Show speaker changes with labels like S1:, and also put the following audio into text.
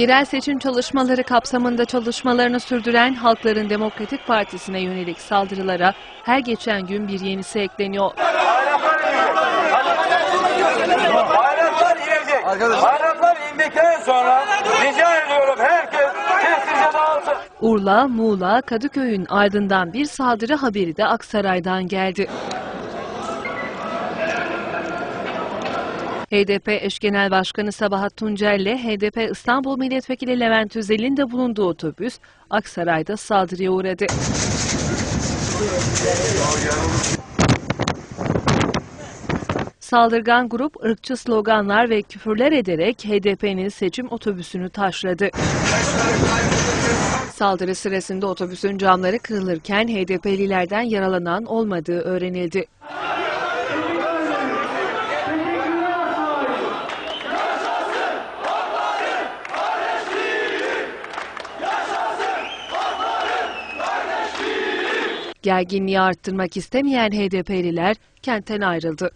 S1: Yerel seçim çalışmaları kapsamında çalışmalarını sürdüren Halkların Demokratik Partisi'ne yönelik saldırılara her geçen gün bir yenisi ekleniyor.
S2: Bayraklar inecek. Bayraklar indikten sonra rica ediyorum herkes sessizce dağılsın.
S1: Urla, Muğla, Kadıköy'ün ardından bir saldırı haberi de Aksaray'dan geldi. HDP eş genel başkanı Sabahat Tuncel ile HDP İstanbul Milletvekili Levent Özel'in de bulunduğu otobüs Aksaray'da saldırıya uğradı. Saldırgan grup ırkçı sloganlar ve küfürler ederek HDP'nin seçim otobüsünü taşladı. Saldırı sırasında otobüsün camları kırılırken HDP'lilerden yaralanan olmadığı öğrenildi. Gerginliği arttırmak istemeyen HDP'liler kentten ayrıldı.